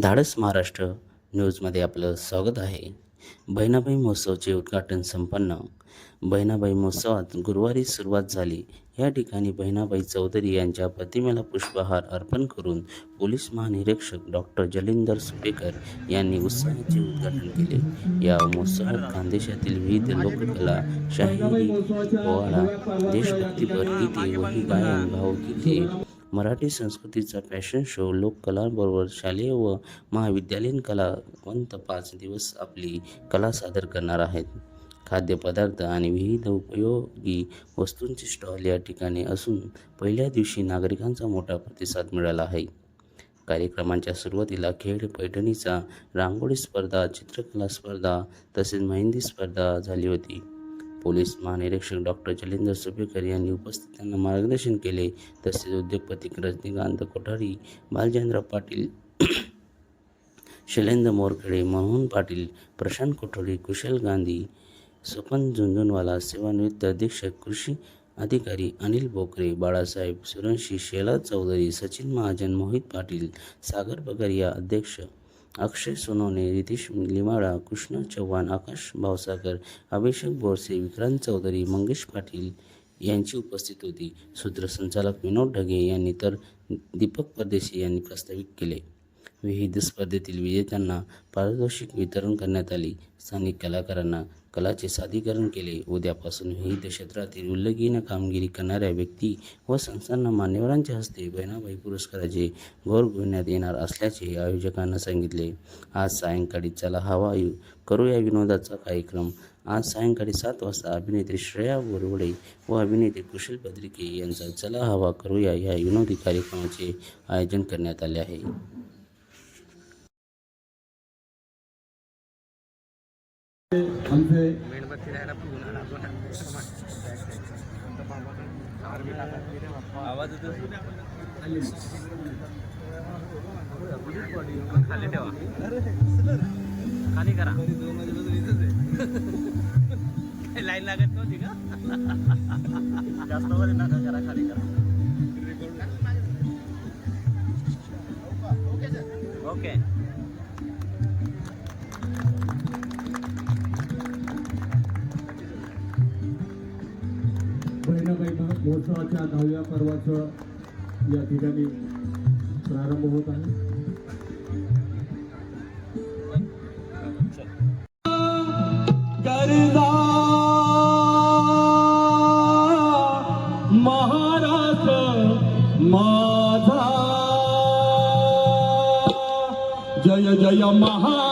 धाडस महाराष्ट्र न्यूजमध्ये आपलं स्वागत आहे. बहिणाबाई महोत्सवचे उद्घाटन संपन्न. बहिणाबाई महोत्सवात गुरुवारी सुरुवात झाली. या ठिकाणी बहिणाबाई चौधरी यांच्या प्रतिमेला पुष्पहार अर्पण करून पोलीस महानिरीक्षक डॉक्टर जलिंदर सुपेकर यांनी उत्साहाचे उद्घाटन केले. या महोत्सवात खानदेशातील विविध लोककला शाहिरी पोवाडा देशभक्तीपर गीते वही गायन भावगीते मराठी संस्कृतीचा फॅशन शो लोककलांबरोबर शालेय व महाविद्यालयीन कलावंत पाच दिवस आपली कला सादर करणार आहेत. खाद्यपदार्थ आणि विविध उपयोगी वस्तूंचे स्टॉल या ठिकाणी असून पहिल्या दिवशी नागरिकांचा मोठा प्रतिसाद मिळाला आहे. कार्यक्रमांच्या सुरुवातीला खेळ पैठणीचा रांगोळी स्पर्धा चित्रकला स्पर्धा तसेच मेहंदी स्पर्धा झाली होती. पोलीस महानिरीक्षक डॉक्टर जलिंदर सुपेकर यांनी उपस्थितांना मार्गदर्शन केले. तसेच उद्योगपती रजनीकांत कोठारी बालचंद्र पाटील शैलेंद्र मोरखेडे मोहन पाटील प्रशांत कोठोडी कुशल गांधी स्वपन झुंझुनवाला सेवानिवृत्त अधीक्षक कृषी अधिकारी अनिल बोकरे बाळासाहेब सुरंशी शेला चौधरी सचिन महाजन मोहित पाटील सागर बगरिया अध्यक्ष अक्षय सोनवणे रितेश लिमाळा कृष्ण चव्हाण आकाश भावसागर अभिषेक बोरसे विक्रांत चौधरी मंगेश पाटील यांची उपस्थित होती. सूत्रसंचालक विनोद ढगे यांनी तर दीपक परदेशी यांनी प्रस्तावित केले. विविध स्पर्धेतील विजेत्यांना पारितोषिक वितरण करण्यात आली. स्थानिक कलाकारांना कलाचे सादरीकरण केले. उद्यापासून विविध क्षेत्रातील उल्लेखनीय कामगिरी करणाऱ्या व्यक्ती व संस्थांना मान्यवरांच्या हस्ते बहिणाबाई पुरस्काराचे गौरव येणार असल्याचे आयोजकांना सांगितले. आज सायंकाळी चला हवा यु करूया विनोदाचा कार्यक्रम. आज सायंकाळी सात वाजता अभिनेत्री श्रेया बोरवडे व अभिनेते कुशल बद्रिके यांचा चला हवा करूया या विनोदी कार्यक्रमाचे आयोजन करण्यात आले आहे. आमचे खाली ठेवा खाली करा लाईन लागत नव्हती का जास्त वर नका करा. खाली करा. ओके. महोत्सवाच्या दहाव्या पर्वाचं या ठिकाणी प्रारंभ होत आहे. करदा महाराष्ट्र माझा. जय जय महा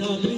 আল্লাহ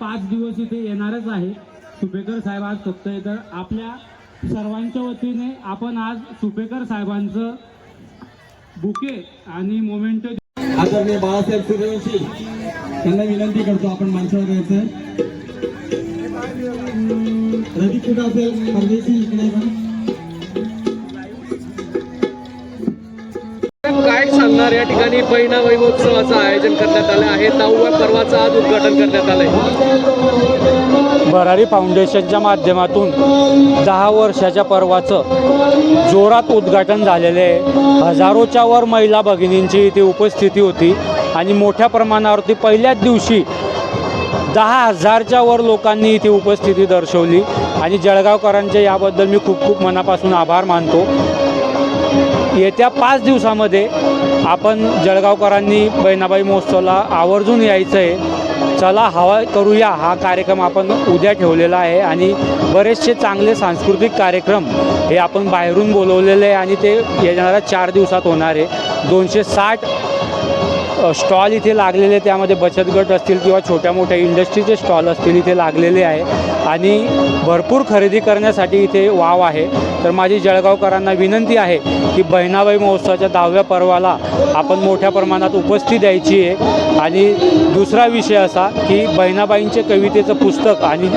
पाच दिवस इथे येणारच आहे. सुपेकर साहेब आज फक्त तर आपल्या सर्वांच्या वतीने आपण आज सुपेकर साहेबांचं बुके आणि मोमेंटो आदरणीय बाळासाहेब सूर्यवंशी त्यांना विनंती करतो आपण माणसावर यायचं रवी कुठं असेल? परदेशी इकडे पण काय या ठिकाणी पहिला वैमोत्सवाचं आयोजन करण्यात आलं आहे. नवव्या पर्वाचं आज उद्घाटन करण्यात आलंय. भरारी फाउंडेशनच्या माध्यमातून दहा वर्षाच्या पर्वाचं जोरात उद्घाटन झालेले आहे. हजारोच्या वर महिला भगिनींची इथे उपस्थिती होती आणि मोठ्या प्रमाणावरती पहिल्याच दिवशी दहा हजारच्या वर लोकांनी इथे उपस्थिती दर्शवली. आणि जळगावकरांचे याबद्दल मी खूप खूप मनापासून आभार मानतो. येत्या पाच दिवसामध्ये आपण जळगावकरांनी बहिणाबाई महोत्सवला आवर्जून यायचं आहे चला हवा करूया. हा कार्यक्रम आपण उद्या ठेवलेला आहे आणि बरेचसे चांगले सांस्कृतिक कार्यक्रम हे आपण बाहेरून बोलवलेले आहे आणि ते येणाऱ्या चार दिवसात होणार आहे. दोनशे साठ स्टॉल इथे लागलेले त्यामध्ये बचत गट असतील किंवा छोट्या मोठ्या इंडस्ट्रीचे स्टॉल असतील इथे लागलेले आहे. आणि भरपूर खरेदी करण्यासाठी इथे वाव आहे. तर माझी जळगावकरांना विनंती आहे की बहिणाबाई महोत्सवाच्या दहाव्या पर्वाला आपण मोठ्या प्रमाणात उपस्थिती द्यायची आहे. आणि दुसरा विषय असा की बहिणाबाईंचे कवितेचं पुस्तक आणि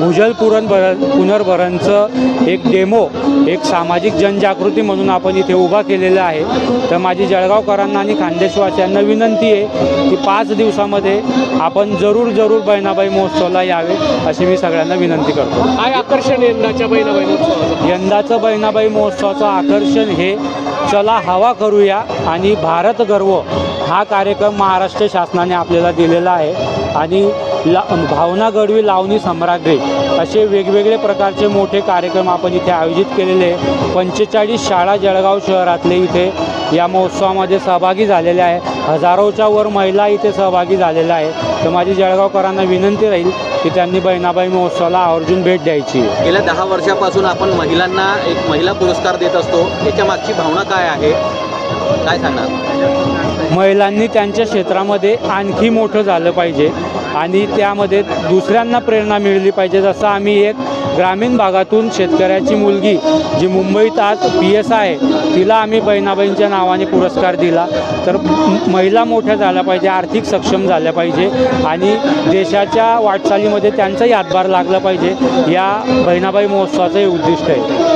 भुजल पुरण भर पुनर्भरणचं एक डेमो एक सामाजिक जनजागृती म्हणून आपण इथे उभा केलेला आहे. तर माझी जळगावकरांना आणि खानदेशवासियांना विनंती आहे की पाच दिवसामध्ये आपण जरूर जरूर बहिणाबाई महोत्सवाला यावे अशी मी सगळ्यांना विनंती करतो. काय आकर्षण यंदाच्या बहिणा वैमोत्सवाचं यंदाचं बहिणाबाई महोत्सवाचं आकर्षण हे चला हवा करूया आणि भारत गर्व हा कार्यक्रम महाराष्ट्र शासनाने आपल्याला दिलेला आहे. आणि ला भावना गडवी लावणी सम्राग्रे असे वेगवेगळे प्रकारचे मोठे कार्यक्रम आपण इथे आयोजित केलेले आहे. पंचेचाळीस शाळा जळगाव शहरातले इथे या महोत्सवामध्ये सहभागी झालेल्या आहे. हजारोच्या वर महिला इथे सहभागी झालेल्या आहे तर माझी जळगावकरांना विनंती राहील की त्यांनी बहिणाबाई महोत्सवाला आवर्जून भेट द्यायची. गेल्या दहा वर्षापासून आपण महिलांना एक महिला पुरस्कार देत असतो. याच्या मागची भावना काय आहे? काय सांगणार? महिलांनी त्यांच्या क्षेत्रामध्ये आणखी मोठं झालं पाहिजे आणि त्यामध्ये दुसऱ्यांना प्रेरणा मिळली पाहिजे जसं आम्ही एक ग्रामीण भागातून शेतकऱ्याची मुलगी जी मुंबईत आज पी एस आहे तिला आम्ही बहिणाबाईंच्या नावाने पुरस्कार दिला. तर महिला मोठ्या झाल्या पाहिजे आर्थिक सक्षम झाल्या पाहिजे आणि देशाच्या वाटचालीमध्ये त्यांचाही हातभार लागला पाहिजे. या बहिणाबाई महोत्सवाचं हे उद्दिष्ट आहे.